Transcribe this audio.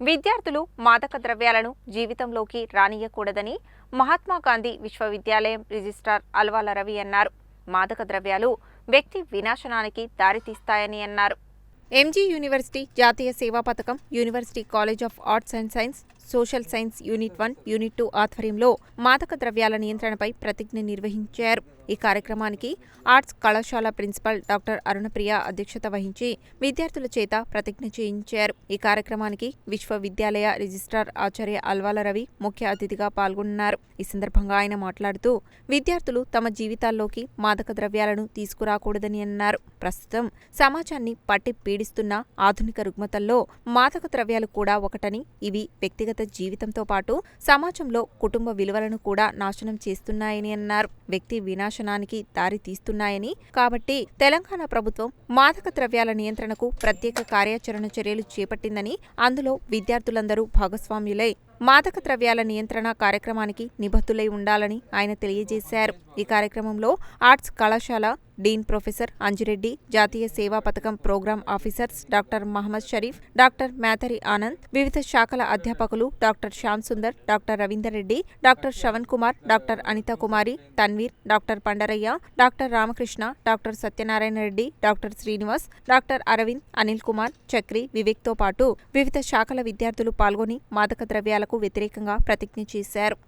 విద్యార్థులు మాదక ద్రవ్యాలను జీవితంలోకి రానియకూడదని మహాత్మాగాంధీ విశ్వవిద్యాలయం రిజిస్ట్రార్ అల్వాల రవి అన్నారు. మాదక ద్రవ్యాలు వ్యక్తి వినాశనానికి దారితీస్తాయని అన్నారు. ఎంజీ యూనివర్సిటీ జాతీయ సేవా పథకం university college of arts and science social science unit one unit two ఆధ్వర్యంలో మాదక ద్రవ్యాల నియంత్రణపై ప్రతిజ్ఞ నిర్వహించారు. ఈ కార్యక్రమానికి ఆర్ట్స్ కళాశాల ప్రిన్సిపల్ డాక్టర్ అరుణప్రియ అధ్యక్షత వహించి విద్యార్థుల చేత ప్రతిజ్ఞ చేయించారు. ఈ కార్యక్రమానికి విశ్వవిద్యాలయ రిజిస్ట్రార్ ఆచార్య అల్వాల రవి ముఖ్య అతిథిగా పాల్గొన్నారు. ఈ సందర్భంగా ఆయన మాట్లాడుతూ విద్యార్థులు తమ జీవితాల్లోకి మాదక ద్రవ్యాలను తీసుకురాకూడదని అన్నారు. ప్రస్తుతం సమాజాన్ని పట్టి పీడిస్తున్న ఆధునిక రుగ్మతల్లో మాదక ద్రవ్యాలు కూడా ఒకటని ఇవి వ్యక్తిగత జీవితంతో పాటు సమాజంలో కుటుంబ విలువలను కూడా నాశనం చేస్తున్నాయని అన్నారు. వ్యక్తి వినాశనానికి దారి తీస్తున్నాయని. కాబట్టి తెలంగాణ ప్రభుత్వం మాదక ద్రవ్యాల నియంత్రణకు ప్రత్యేక కార్యాచరణ చర్యలు చేపట్టిందని అందులో విద్యార్థులందరూ భాగస్వామ్యులై మాదక ద్రవ్యాల నియంత్రణ కార్యక్రమానికి నిబద్ధులై ఉండాలని ఆయన తెలియజేశారు. ఈ కార్యక్రమంలో ఆర్ట్స్ కళాశాల డీన్ ప్రొఫెసర్ అంజిరెడ్డి జాతీయ సేవా పథకం programme officers doctor Mohammed Sharif doctor Metari Anand వివిధ శాఖల అధ్యాపకులు doctor Shyam Sundar doctor Ravinder Reddy doctor Shravan Kumar doctor Anitha Kumari Tanveer doctor Pandaraiah doctor Ramakrishna doctor Satyanarayana Reddy doctor Srinivas doctor Aravind Anil Kumar Chakri వివేక్తో పాటు వివిధ శాఖల విద్యార్థులు పాల్గొని మాదక ద్రవ్యాల ద్రవ్యాలకు వ్యతిరేకంగా ప్రతిజ్ఞ చేశారు